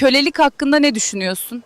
Kölelik hakkında ne düşünüyorsun?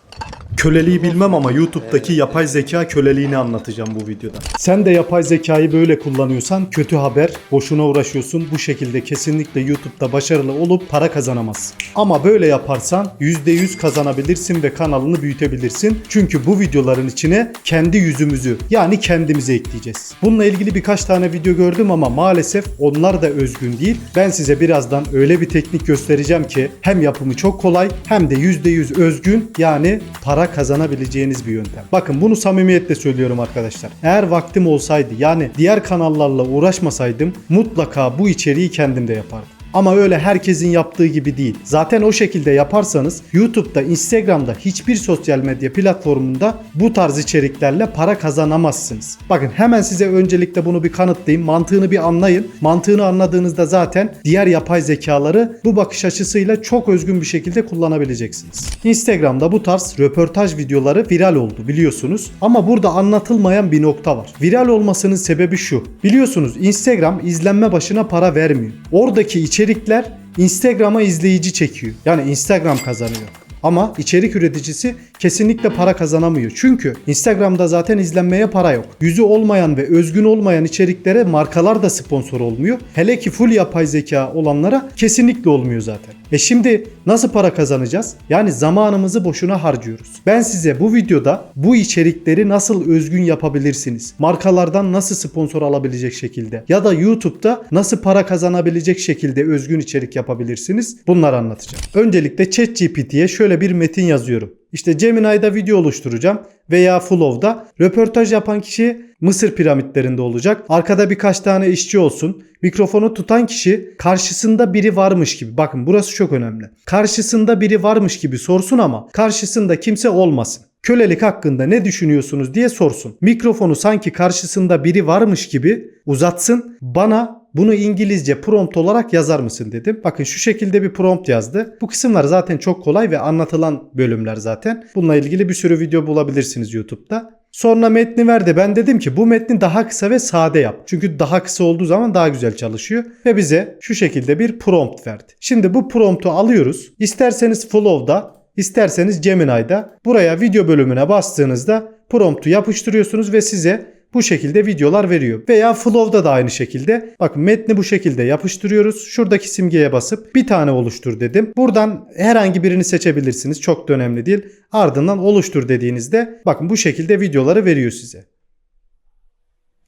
Köleliği bilmem ama YouTube'daki yapay zeka köleliğini anlatacağım bu videoda. Sen de yapay zekayı böyle kullanıyorsan kötü haber, boşuna uğraşıyorsun. Bu şekilde kesinlikle YouTube'da başarılı olup para kazanamazsın. Ama böyle yaparsan %100 kazanabilirsin ve kanalını büyütebilirsin. Çünkü bu videoların içine kendi yüzümüzü yani kendimizi ekleyeceğiz. Bununla ilgili birkaç tane video gördüm ama maalesef onlar da özgün değil. Ben size birazdan öyle bir teknik göstereceğim ki hem yapımı çok kolay hem de %100 özgün yani para kazanabileceğiniz bir yöntem. Bakın bunu samimiyetle söylüyorum arkadaşlar. Eğer vaktim olsaydı yani diğer kanallarla uğraşmasaydım mutlaka bu içeriği kendim de yapardım. Ama öyle herkesin yaptığı gibi değil. Zaten o şekilde yaparsanız YouTube'da, Instagram'da hiçbir sosyal medya platformunda bu tarz içeriklerle para kazanamazsınız. Bakın hemen size öncelikle bunu bir kanıtlayayım. Mantığını bir anlayın. Mantığını anladığınızda zaten diğer yapay zekaları bu bakış açısıyla çok özgün bir şekilde kullanabileceksiniz. Instagram'da bu tarz röportaj videoları viral oldu biliyorsunuz. Ama burada anlatılmayan bir nokta var. Viral olmasının sebebi şu. Biliyorsunuz Instagram izlenme başına para vermiyor. Oradaki içerikler Instagram'a izleyici çekiyor. Yani Instagram kazanıyor. Ama içerik üreticisi kesinlikle para kazanamıyor. Çünkü Instagram'da zaten izlenmeye para yok. Yüzü olmayan ve özgün olmayan içeriklere markalar da sponsor olmuyor. Hele ki full yapay zeka olanlara kesinlikle olmuyor zaten. E şimdi nasıl para kazanacağız? Yani zamanımızı boşuna harcıyoruz. Ben size bu videoda bu içerikleri nasıl özgün yapabilirsiniz? Markalardan nasıl sponsor alabilecek şekilde ya da YouTube'da nasıl para kazanabilecek şekilde özgün içerik yapabilirsiniz? Bunları anlatacağım. Öncelikle ChatGPT'ye şöyle bir metin yazıyorum. İşte Gemini'de video oluşturacağım veya Flow'da röportaj yapan kişi Mısır piramitlerinde olacak. Arkada birkaç tane işçi olsun. Mikrofonu tutan kişi karşısında biri varmış gibi. Bakın burası çok önemli. Karşısında biri varmış gibi sorsun ama karşısında kimse olmasın. Kölelik hakkında ne düşünüyorsunuz diye sorsun. Mikrofonu sanki karşısında biri varmış gibi uzatsın. Bana bunu İngilizce prompt olarak yazar mısın dedim. Bakın şu şekilde bir prompt yazdı. Bu kısımlar zaten çok kolay ve anlatılan bölümler zaten. Bununla ilgili bir sürü video bulabilirsiniz YouTube'da. Sonra metni verdi. Ben dedim ki bu metni daha kısa ve sade yap. Çünkü daha kısa olduğu zaman daha güzel çalışıyor. Ve bize şu şekilde bir prompt verdi. Şimdi bu promptu alıyoruz. İsterseniz Flow'da, isterseniz Gemini'da buraya video bölümüne bastığınızda promptu yapıştırıyorsunuz ve size bu şekilde videolar veriyor. Veya Flow'da da aynı şekilde. Bakın metni bu şekilde yapıştırıyoruz. Şuradaki simgeye basıp bir tane oluştur dedim. Buradan herhangi birini seçebilirsiniz. Çok da önemli değil. Ardından oluştur dediğinizde bakın bu şekilde videoları veriyor size.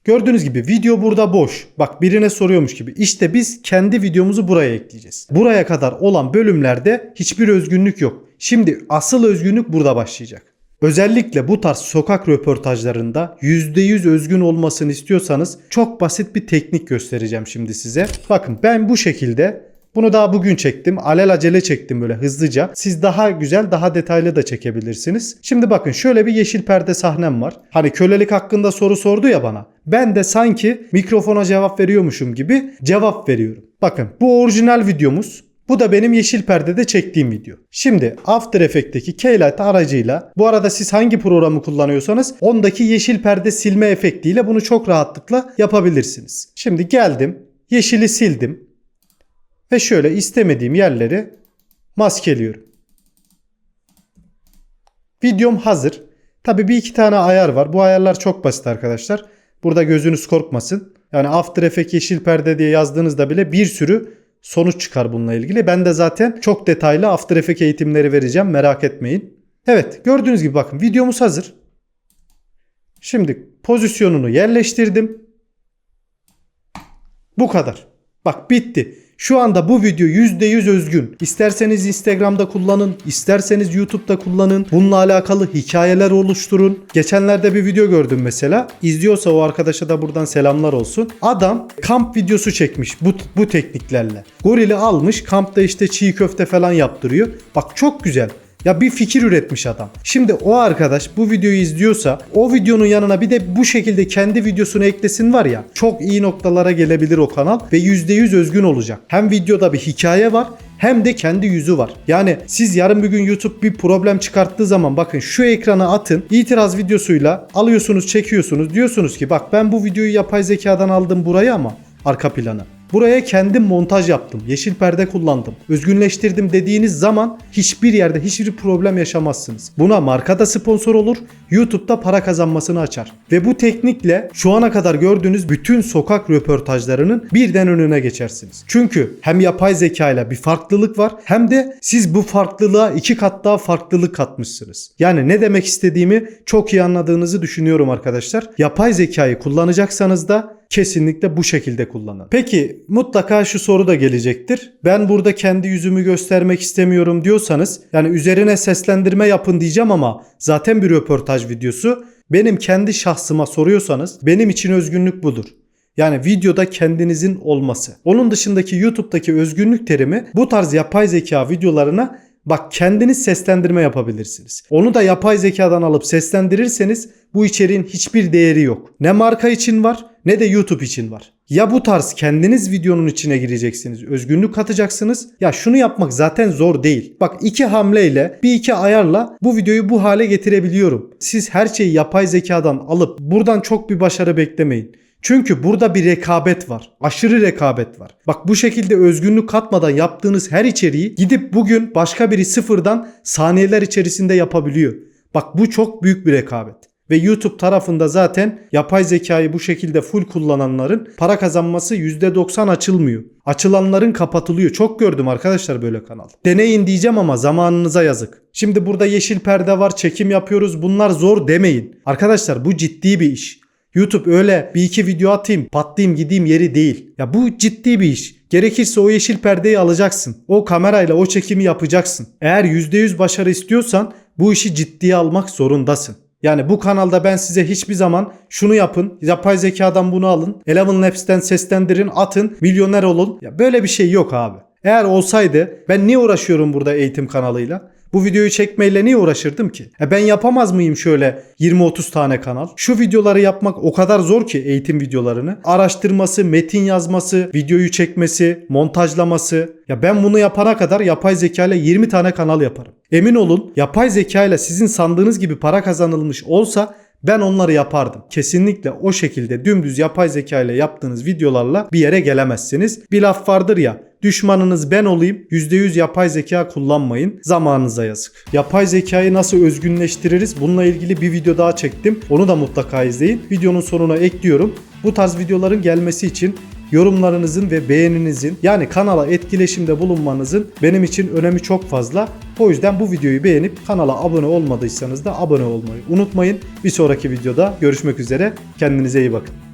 Gördüğünüz gibi video burada boş. Bak birine soruyormuş gibi. İşte biz kendi videomuzu buraya ekleyeceğiz. Buraya kadar olan bölümlerde hiçbir özgünlük yok. Şimdi asıl özgünlük burada başlayacak. Özellikle bu tarz sokak röportajlarında %100 özgün olmasını istiyorsanız çok basit bir teknik göstereceğim şimdi size. Bakın ben bu şekilde bunu daha bugün çektim. Alelacele çektim böyle hızlıca. Siz daha güzel, daha detaylı da çekebilirsiniz. Şimdi bakın şöyle bir yeşil perde sahnem var. Hani kölelik hakkında soru sordu ya bana. Ben de sanki mikrofona cevap veriyormuşum gibi cevap veriyorum. Bakın bu orijinal videomuz. Bu da benim yeşil perdede çektiğim video. Şimdi After Effects'teki Keylight aracıyla bu arada siz hangi programı kullanıyorsanız ondaki yeşil perde silme efektiyle bunu çok rahatlıkla yapabilirsiniz. Şimdi geldim, yeşili sildim ve şöyle istemediğim yerleri maskeliyorum. Videom hazır. Tabi bir iki tane ayar var. Bu ayarlar çok basit arkadaşlar. Burada gözünüz korkmasın. Yani After Effects yeşil perde diye yazdığınızda bile bir sürü sonuç çıkar bununla ilgili. Ben de zaten çok detaylı After Effects eğitimleri vereceğim. Merak etmeyin. Evet gördüğünüz gibi bakın videomuz hazır. Şimdi pozisyonunu yerleştirdim. Bu kadar. Bak bitti. Şu anda bu video %100 özgün. İsterseniz Instagram'da kullanın, isterseniz YouTube'da kullanın. Bununla alakalı hikayeler oluşturun. Geçenlerde bir video gördüm mesela. İzliyorsa o arkadaşa da buradan selamlar olsun. Adam kamp videosu çekmiş bu, bu tekniklerle. Gorili almış kampta işte çiğ köfte falan yaptırıyor. Bak çok güzel. Ya bir fikir üretmiş adam. Şimdi o arkadaş bu videoyu izliyorsa o videonun yanına bir de bu şekilde kendi videosunu eklesin var ya çok iyi noktalara gelebilir o kanal ve %100 özgün olacak. Hem videoda bir hikaye var hem de kendi yüzü var. Yani siz yarın bir gün YouTube bir problem çıkarttığı zaman bakın şu ekrana atın itiraz videosuyla alıyorsunuz çekiyorsunuz diyorsunuz ki bak ben bu videoyu yapay zekadan aldım buraya ama arka planı. Buraya kendim montaj yaptım. Yeşil perde kullandım. Özgünleştirdim dediğiniz zaman hiçbir yerde hiçbir problem yaşamazsınız. Buna marka da sponsor olur. YouTube'da para kazanmasını açar. Ve bu teknikle şu ana kadar gördüğünüz bütün sokak röportajlarının birden önüne geçersiniz. Çünkü hem yapay zeka ile bir farklılık var hem de siz bu farklılığa iki kat daha farklılık katmışsınız. Yani ne demek istediğimi çok iyi anladığınızı düşünüyorum arkadaşlar. Yapay zekayı kullanacaksanız da kesinlikle bu şekilde kullanın. Peki mutlaka şu soru da gelecektir. Ben burada kendi yüzümü göstermek istemiyorum diyorsanız yani üzerine seslendirme yapın diyeceğim ama zaten bir röportaj videosu. Benim kendi şahsıma soruyorsanız benim için özgünlük budur. Yani videoda kendinizin olması. Onun dışındaki YouTube'daki özgünlük terimi bu tarz yapay zeka videolarına bak kendiniz seslendirme yapabilirsiniz. Onu da yapay zekadan alıp seslendirirseniz bu içeriğin hiçbir değeri yok. Ne marka için var ne de YouTube için var. Ya bu tarz kendiniz videonun içine gireceksiniz, özgünlük katacaksınız. Ya şunu yapmak zaten zor değil. Bak iki hamleyle, bir iki ayarla bu videoyu bu hale getirebiliyorum. Siz her şeyi yapay zekadan alıp buradan çok bir başarı beklemeyin. Çünkü burada bir rekabet var. Aşırı rekabet var. Bak bu şekilde özgünlük katmadan yaptığınız her içeriği gidip bugün başka biri sıfırdan saniyeler içerisinde yapabiliyor. Bak bu çok büyük bir rekabet. Ve YouTube tarafında zaten yapay zekayı bu şekilde full kullananların para kazanması %90 açılmıyor. Açılanların kapatılıyor. Çok gördüm arkadaşlar böyle kanal. Deneyin diyeceğim ama zamanınıza yazık. Şimdi burada yeşil perde var, çekim yapıyoruz. Bunlar zor demeyin. Arkadaşlar bu ciddi bir iş. YouTube öyle bir iki video atayım, patlayayım gideyim yeri değil. Ya bu ciddi bir iş. Gerekirse o yeşil perdeyi alacaksın. O kamerayla o çekimi yapacaksın. Eğer %100 başarı istiyorsan bu işi ciddiye almak zorundasın. Yani bu kanalda ben size hiçbir zaman şunu yapın, yapay zekadan bunu alın, Eleven Labs'ten seslendirin, atın, milyoner olun. Ya böyle bir şey yok abi. Eğer olsaydı ben niye uğraşıyorum burada eğitim kanalıyla? Bu videoyu çekmeyle niye uğraşırdım ki? E ben yapamaz mıyım şöyle 20-30 tane kanal? Şu videoları yapmak o kadar zor ki eğitim videolarını. Araştırması, metin yazması, videoyu çekmesi, montajlaması. Ya ben bunu yapana kadar yapay zeka ile 20 tane kanal yaparım. Emin olun yapay zeka ile sizin sandığınız gibi para kazanılmış olsa ben onları yapardım. Kesinlikle o şekilde dümdüz yapay zeka ile yaptığınız videolarla bir yere gelemezsiniz. Bir laf vardır ya düşmanınız ben olayım %100 yapay zeka kullanmayın zamanınıza yazık. Yapay zekayı nasıl özgünleştiririz bununla ilgili bir video daha çektim. Onu da mutlaka izleyin. Videonun sonuna ekliyorum. Bu tarz videoların gelmesi için yorumlarınızın ve beğeninizin yani kanala etkileşimde bulunmanızın benim için önemi çok fazla. O yüzden bu videoyu beğenip kanala abone olmadıysanız da abone olmayı unutmayın. Bir sonraki videoda görüşmek üzere. Kendinize iyi bakın.